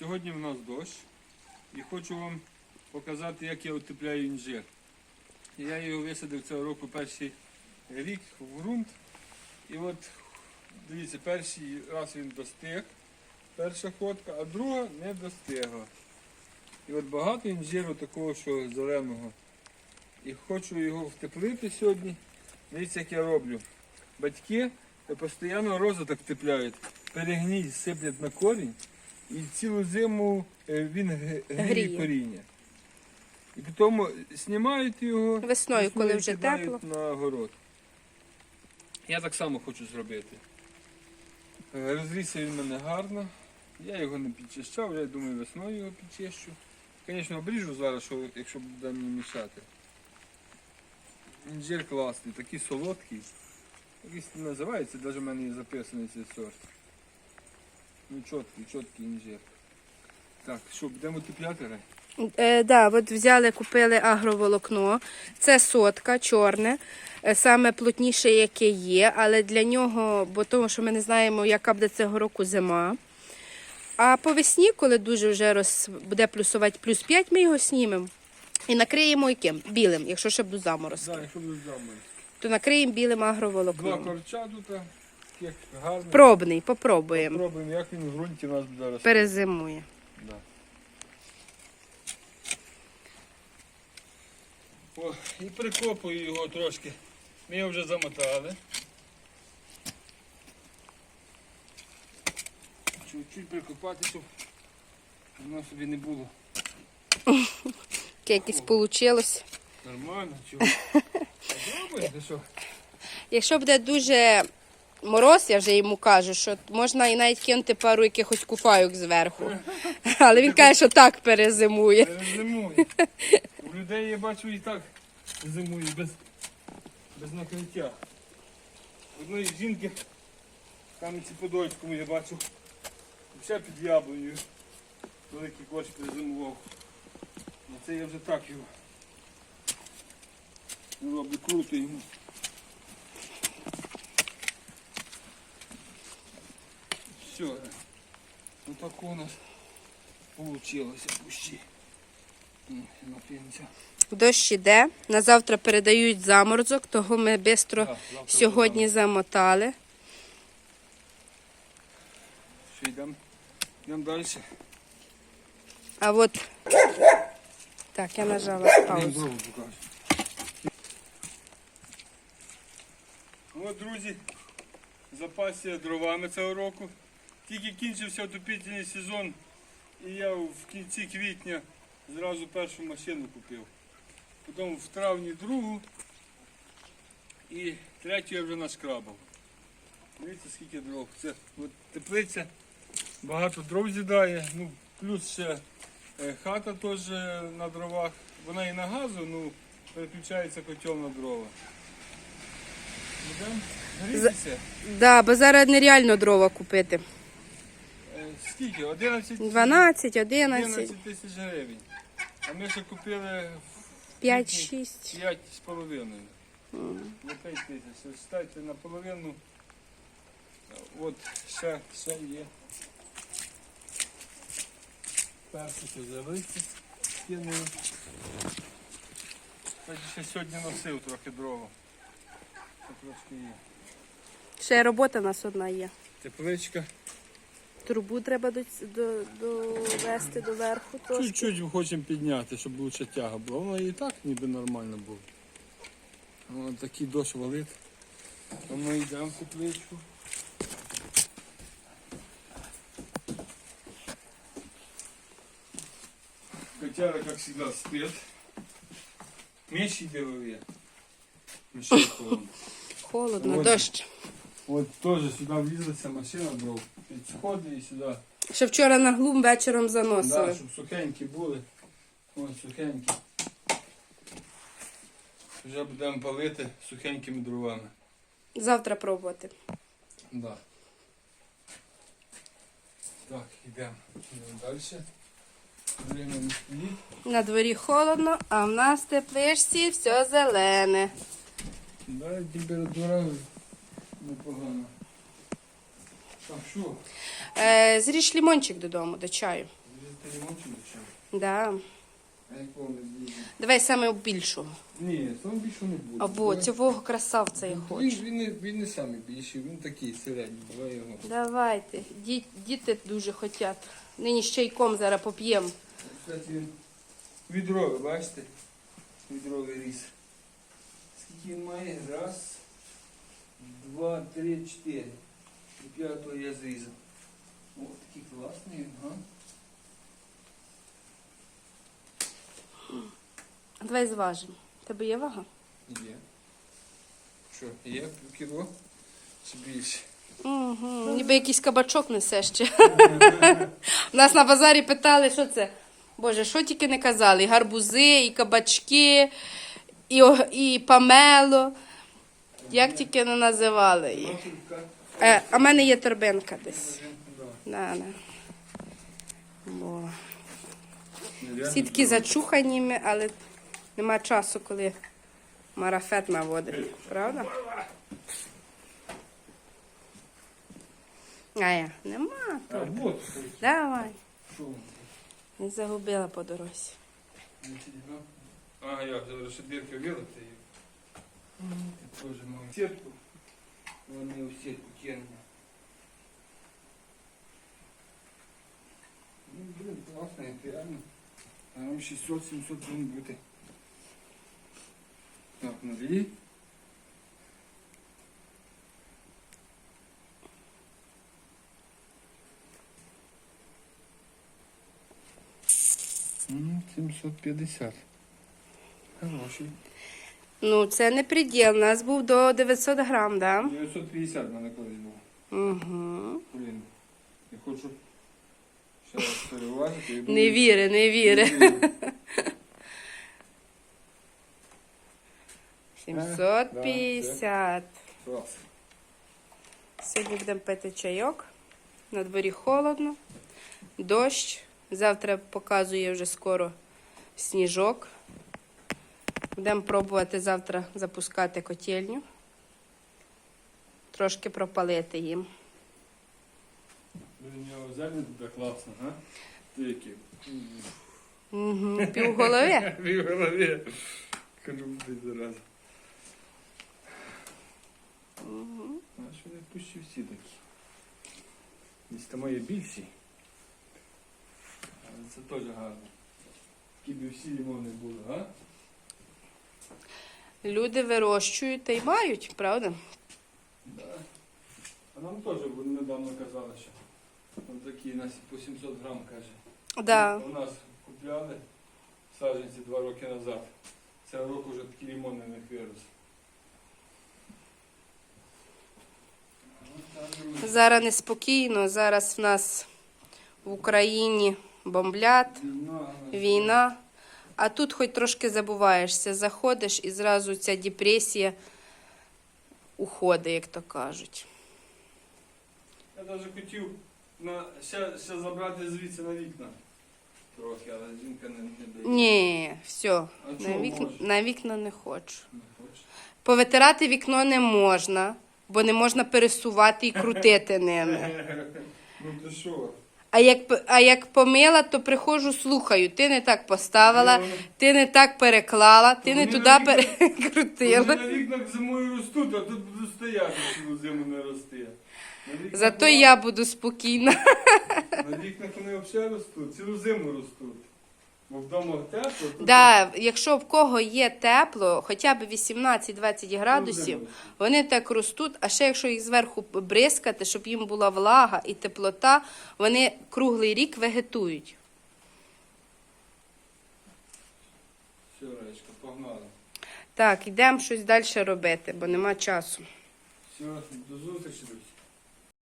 Сьогодні в нас дощ і хочу вам показати, як я утепляю інжир. Я його висадив цього року перший рік в ґрунт. І от дивіться, перший раз він достиг, перша ходка, а друга не достигла. І от багато інжиру такого, що зеленого. І хочу його втеплити сьогодні. Дивіться, як я роблю. Батьки постійно розвиток втепляють, перегній сиплять на корінь, і цілу зиму е, він гріє коріння. І потім знімають його Весною, коли вже тепло. на город. Я так само хочу зробити. Е, Розрісся він мене гарно. Я його не підчищав, я думаю, весною його підчищу. Звісно, обріжу зараз, що, якщо буде мені мішати. Інжир класний, такий солодкий. Якийсь називається, навіть в мене є записаний цей сорт. Ну чіткий, чіткий інжир. Так, що, будемо утепляти? Рай? Е, да, от взяли, купили агроволокно. Це сотка, чорне, е, саме плотніше, яке є, але для нього, бо тому що ми не знаємо, яка буде цього року зима. А по весні, коли дуже вже роз, буде плюсувати плюс 5, ми його знімемо. І накриємо яким? Білим, якщо ще будуть заморозки. Так, якщо буде замовити. То накриємо білим Два агроволокном. корча тут, як гарно. Пробний, попробуємо. Пробуємо, як він в ґрунті у нас буде рости. Перезимує. Да. О, і прикопую його трошки. Ми його вже замотали. Чуть-чуть прикопати, щоб воно собі не було Таке Якесь вийшло. нормально. Чого? Якщо буде дуже мороз, я вже йому кажу, що можна і навіть кинути пару якихось куфайок зверху. Але він каже, що так перезимує. Зимує. У людей я бачу і так зимує без, без накриття. Одної жінки там ці подольському я бачу. Ще під яблунею. Великий корч перезимував. А це я вже так його. Роблю круто йому. Все. Ну так у нас получилося пущі. Дощ іде. На завтра передають заморозок, того ми швидко сьогодні замотали. Що йдемо? Йдемо далі. А от так, я нажала паузу. дорогу. От, друзі, запасся дровами цього року. Тільки кінчився отопительний сезон, і я в кінці квітня зразу першу машину купив. Потім в травні другу і третю я вже нашкрабав. Дивіться, скільки дров. Це от теплиця, багато дров з'їдає, ну, плюс ще е, хата теж на дровах. Вона і на газу, ну переключається котел на дрова. Будемо грітися. Да, бо зараз нереально дрова купити. Скільки? 11 12, 11, 11 тисяч гривень. А ми ще купили 5, 6. 5 з половиною. Не 5 тисяч. Ставте наполовину. От ще, ще є. Персики зависти. Кинули. Так ще сьогодні носив трохи дрова. Ще трошки є. Ще робота у нас одна є. Тепличка. Трубу треба до, до, довести до верху трошки. Чуть-чуть хочемо підняти, щоб лучше тяга була. Воно і так ніби нормально було. Ось такий дощ валить. А ми йдемо в тепличку. Котяра, как всегда, спит. Меч йде. Холодно. Холодно, дощ. От теж сюди влізлася машина дров. Під сходи і сюди. Ще вчора на глум вечором Да, заносили. щоб сухенькі були. Ось сухенькі. Вже будемо палити сухенькими дровами. Завтра пробувати. Да. Так, йдемо. Далі. Время не стоїть. На дворі холодно, а в нас в тепличці все зелене. Да, температура непогана. Так що? Е, зріж лімончик додому, до чаю. Ти не мовчи нічого. Да. А якого? Давай саме більшого. Ні, там більше не буде. Або Давай. цього красавця я Він, хочу. він, не, він не самий більший, він такий середній. Давай його. Давайте. Ді- Діти дуже хочуть. Нині з чайком зараз поп'ємо. Кстати, він відровий, бачите? Відровий ріс. Скільки він має? Раз, два, три, чотири. І п'ятого я зрізав. О, такий класний, він, га? Давай зважимо. Тебе є вага? Є. Що, є кіло? Чи більше? Угу. Ніби якийсь кабачок несе ще. Нас на базарі питали, що це. Боже, що тільки не казали? І гарбузи, і кабачки, і, і памело. Як тільки не називали їх. Е, а в мене є торбинка десь. Да. Да. Бо всі такі зачухані, але нема часу, коли марафет наводить. Правда? А я нема. А, вот. Давай. Не загубила по дорозі. А, я ще дірки вилити. Я теж маю сітку. Вони у сітку тягнуть. Ну, блин, класно, это реально. Там 600-700 гривен бути. Так, нулі. Ну, 750. Хороший. Ну, це не приділ. У нас був до 900 грам, да? 950 в мене колись був. Угу. Блін. Я хочу ще раз переважити. і Не віри, не віри. віри. 750. Клас. Сьогодні будемо пити чайок. На дворі холодно, дощ. Завтра показує вже скоро сніжок. Будемо пробувати завтра запускати котельню. Трошки пропалити їм. У нього землі тут класно, га? Ти який? Угу. Пів голови. В голові. Кажу, ти зараза. А що не пущі всі такі? Місто моє більші. Але це теж гарно. Б всі лимони були, га? Люди вирощують та й мають, правда? Да. А нам теж недавно казали, що там такі нас по 700 грам каже. Да. У нас купляли саджанці два роки назад. Цього року вже такі лимони не вирос. Так, друзі. Зараз неспокійно, зараз в нас в Україні бомблять, Війна, війна. А тут хоч трошки забуваєшся, заходиш і зразу ця депресія уходить, як то кажуть. Я навіть хотів на, ще, ще забрати звідси на вікна. Трохи, але жінка не, не дає. Ні, все, А на чого може? на вікна не хочу. Не. Повитирати вікно не можна, бо не можна пересувати і крутити ними. Ну ти що? А як, а як помила, то приходжу, слухаю, ти не так поставила, ти не так переклала, ти не туди на вікна- Вони перекрутила. на вікнах зимою ростуть, а тут буду стояти, цілу зиму не рости. На вікнах Зато я буду спокійна. На вікнах вони взагалі ростуть, цілу зиму ростуть. Бо вдома тепло, тут Да, якщо в кого є тепло, хоча б 18-20 градусів, ростуть. вони так ростуть, а ще якщо їх зверху бризкати, щоб їм була влага і теплота, вони круглий рік вегетують. Все, Речка, погнали. Так, йдемо щось далі робити, бо нема часу. Все, до зустрічі, друзі.